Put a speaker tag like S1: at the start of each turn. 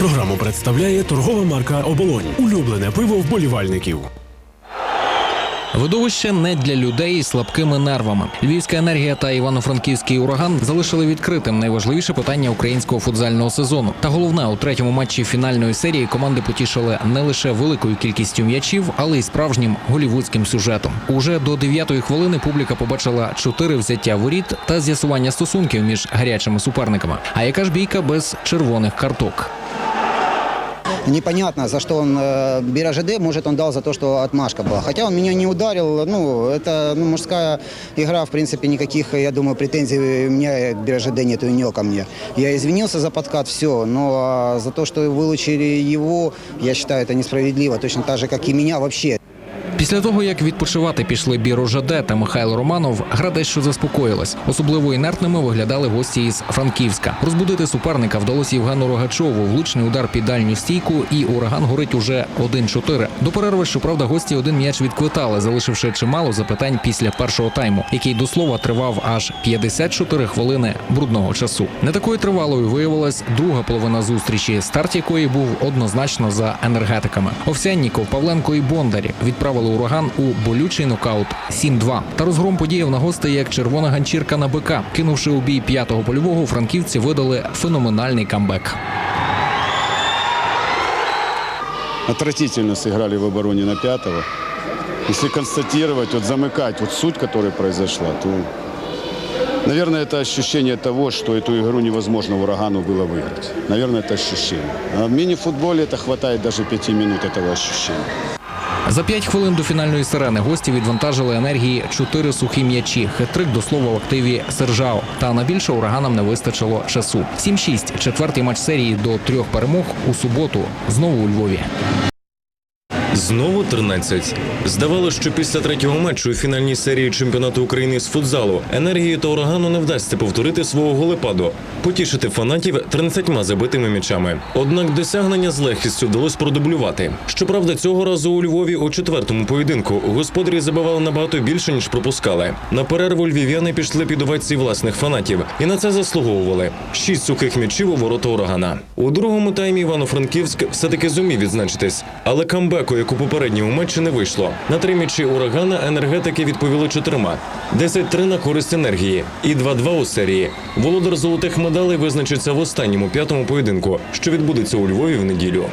S1: Програму представляє торгова марка Оболонь. Улюблене пиво вболівальників.
S2: Видовище не для людей із слабкими нервами. Львівська енергія та івано-франківський ураган залишили відкритим найважливіше питання українського футзального сезону. Та головне у третьому матчі фінальної серії команди потішили не лише великою кількістю м'ячів, але й справжнім голівудським сюжетом. Уже до дев'ятої хвилини публіка побачила чотири взяття воріт та з'ясування стосунків між гарячими суперниками. А яка ж бійка без червоних карток?
S3: Непонятно, за что он э, Бира ЖД, может, он дал за то, что отмашка была. Хотя он меня не ударил, ну, это ну, мужская игра, в принципе, никаких, я думаю, претензий у меня к Бира ЖД нет, и у него ко мне. Я извинился за подкат, все, но а, за то, что вылучили его, я считаю, это несправедливо, точно так же, как и меня вообще.
S2: Після того, як відпочивати пішли Біро Жаде та Михайло Романов, гра дещо заспокоїлась. Особливо інертними виглядали гості із Франківська. Розбудити суперника вдалося Євгену Рогачову. Влучний удар під дальню стійку, і ураган горить уже 1-4. До перерви, щоправда, гості один м'яч відквитали, залишивши чимало запитань після першого тайму, який до слова тривав аж 54 хвилини брудного часу. Не такою тривалою виявилась друга половина зустрічі, старт якої був однозначно за енергетиками. Овсянніков, Павленко і Бондарі відправили ураган у болючий нокаут 7-2. Та розгром подіяв на гостей як червона ганчірка на бика. Кинувши у бій п'ятого польового, франківці видали феноменальний камбек.
S4: отвратительно сыграли в обороне на пятого. Если констатировать, вот замыкать, вот суть, которая произошла, то, наверное, это ощущение того, что эту игру невозможно урагану было выиграть. Наверное, это ощущение. А в мини-футболе это хватает даже пяти минут этого ощущения.
S2: За п'ять хвилин до фінальної сирени гості відвантажили енергії чотири сухі м'ячі. Хитрик до слова в активі Сержао. Та на більше ураганам не вистачило часу. 7-6. Четвертий матч серії до трьох перемог у суботу. Знову у Львові.
S5: Знову 13. Здавалося, що після третього матчу у фінальній серії чемпіонату України з футзалу енергії та урагану не вдасться повторити свого голепаду, потішити фанатів 13 забитими м'ячами. Однак досягнення з легкістю вдалося продублювати. Щоправда, цього разу у Львові у четвертому поєдинку господарі забивали набагато більше ніж пропускали. На перерву львів'яни пішли під овації власних фанатів, і на це заслуговували. Шість сухих м'ячів у ворота урагана. У другому таймі Івано-Франківськ все-таки зумів відзначитись, але камбеку, як у попередньому матчі, не вийшло. На три м'ячі урагана енергетики відповіли чотирма: 10-3 на користь енергії і 2-2 у серії. Володар золотих медалей визначиться в останньому п'ятому поєдинку, що відбудеться у Львові в неділю.